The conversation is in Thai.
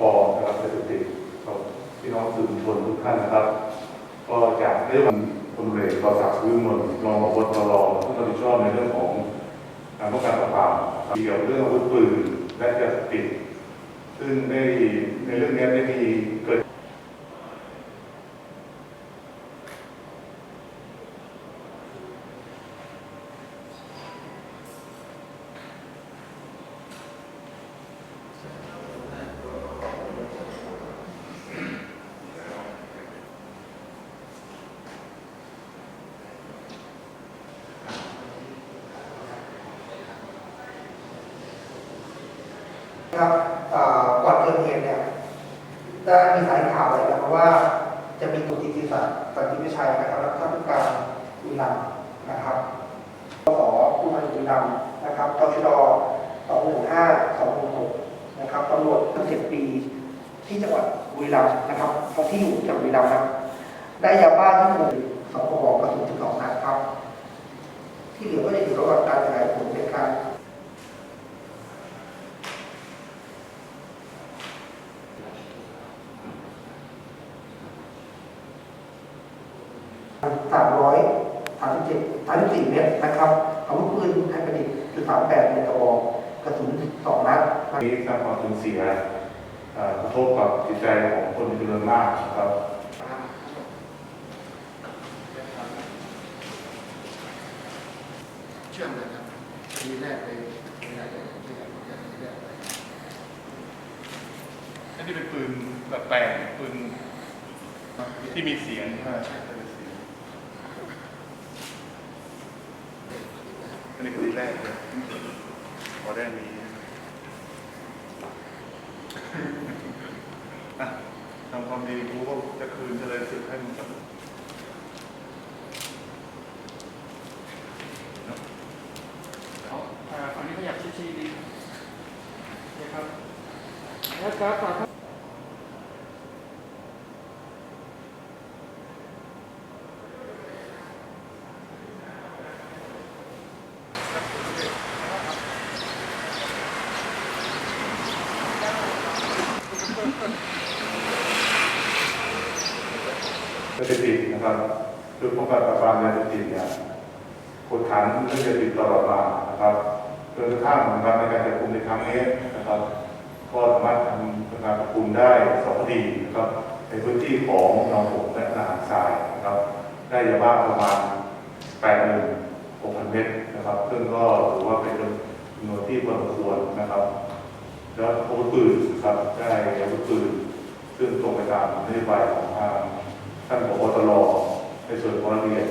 ปนะครับเศรษฐกิจพี่น้องสื่อมวลชนทุกท่านนะครับ ก็จากเรื่องคนเรือต่อศักดิ์วิมลรองผบตรผู้รับผิดชอบในเรื่องของการป้องกันปราบปรามเกี่ยวเรื่องอาวุธปืนและยาเสพติดซึ่งได้ในเรื่องนี้ได้มีเกิด ครับก่อนเกิดเหตุเนี่ยได้มีสายข่าวเลยนะครับว่า จะมีกุฏิศิษย์สันติวิชัยนะครับและท่านผู้การบุรีรัมย์นะครับขอผู้พันบุรีรัมย์นะครับตชด215 216นะครับตำรวจทั้งเจ็ดปี ที่จังหวัดบุรีรัมย์นะครับท้องที่อยู่จังหวัดบุรีรัมย์ครับได้ยาบ้าที่หนึ่งสองกระบอกกระสุน12นัดครับ ที่เหลือก็จะอยู่ระหว่างการขยายผล ในการสามร้อยสามสิบเจ็ดสามสิบสี่เมตรนะครับอาวุธปืนไทยประดิษฐ์จุดสามแปดในกระบอกกระสุนสองนัดนี้สร้างความสูญเสียเอ่อกระทบกับจิตใจของคนจำนวนมากนะครับเชื่อมเลยครับคดีแรกเลยคดีแรกเลยคดีแรกเลยคดีแรกเลยอันนี้เป็นปืนแบบแปลงปืนที่มีเสียงใช่ ใช่เป็นเสียงอันนี้คือที่แรกเลยพอได้มีอะทำความดีรู้ว่าจะคืนเจริญสุขให้มันเอาอ่าฝั่งนี้ขยับชี้ๆดีนะครับแล้วครับฝากครับ ยาเสพติดนะครับหรือป้องกันปราบปรามยาเสพติดเนี่ยกดขันเรื่องยาเสพติดตลอดมานะครับจนกระทั่งนะครับในการจับกุมในครั้งนี้นะครับก็สามารถทำการจับกุมได้สองคดีนะครับในพื้นที่ของหนองหงและนาหารทรายนะครับได้ยาบ้าประมาณ8ปดหมื่นหกพันเมตรนะครับ ซึ่งก็ถือว่าเป็นจำนวนที่พอสมควรนะครับ แล้วอาวุธปืนครับได้อาวุธปืนซึ่งตรงไปตามนโยบายข பேசுவது குழந்தைங்க